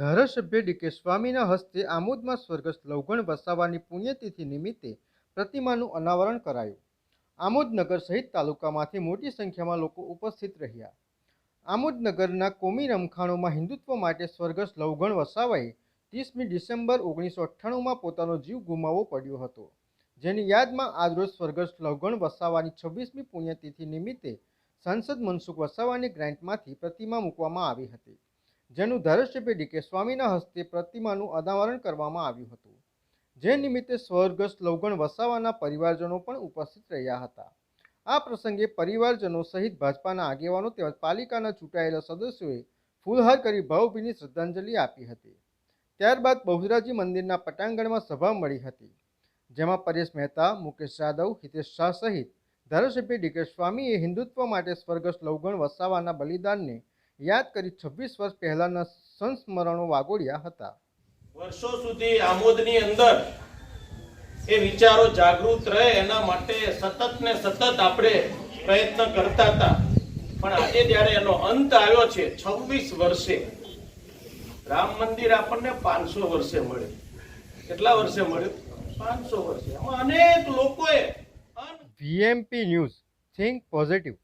ધારાસભ્ય ડીકે સ્વામીના હસ્તે આમોદમાં સ્વર્ગસ્થ લવગણ વસાવાની પુણ્યતિથિ નિમિત્તે પ્રતિમાનું અનાવરણ કરાયું. આમોદ નગર સહિત તાલુકામાંથી મોટી સંખ્યામાં લોકો ઉપસ્થિત રહ્યા. આમોદ નગરના કોમી રમખાણોમાં હિન્દુત્વ માટે સ્વર્ગસ્થ લવગણ વસાવાએ ત્રીસમી ડિસેમ્બર ઓગણીસો અઠ્ઠાણુંમાં પોતાનો જીવ ગુમાવવો પડ્યો હતો. જેની યાદમાં આજરોજ સ્વર્ગસ્થ લવગણ વસાવાની છવ્વીસમી પુણ્યતિથિ નિમિત્તે સાંસદ મનસુખ વસાવાની ગ્રાન્ટમાંથી પ્રતિમા મૂકવામાં આવી હતી. જેનું ધારાસભ્ય ડીકે સ્વામીના હસ્તે પ્રતિમાનું અનાવરણ કરવામાં આવ્યું હતું, જે નિમિત્તે સ્વર્ગસ્થ લવગણ વસાવાના પરિવારજનો પણ ઉપસ્થિત રહ્યા હતા. આ પ્રસંગે પરિવારજનો સહિત ભાજપાના આગેવાનો તેમજ પાલિકાના ચૂંટાયેલા સદસ્યોએ ફૂલહાર કરી ભાવભીની શ્રદ્ધાંજલિ આપી હતી. ત્યારબાદ બહુજરાજી મંદિરના પટાંગણમાં સભા મળી હતી, જેમાં પરેશ મહેતા, મુકેશ જાદવ હિતેશ શાહ સહિત ધારાસભ્ય ડીકે સ્વામીએ હિન્દુત્વ માટે સ્વર્ગસ્થ લવગણ વસાવાના બલિદાનને યાદ કરી છવ્વીસ વર્ષ પહેલાના સંસ્મરણો વાગોડ્યા હતા. વર્ષો સુધી આમોદની અંદર એ વિચારો જાગૃત રહે એના માટે સતત ને સતત આપણે પ્રયત્ન કરતા હતા. પણ આજે જ્યારે એનો અંત આવ્યો છે છવ્વીસ વર્ષે રામ મંદિર આપણને પાંચસો વર્ષે મળ્યું કેટલા વર્ષે મળ્યું પાંચસો વર્ષે. અનેક લોકોએ વીએમપી ન્યૂઝ થિંક પોઝિટિવ.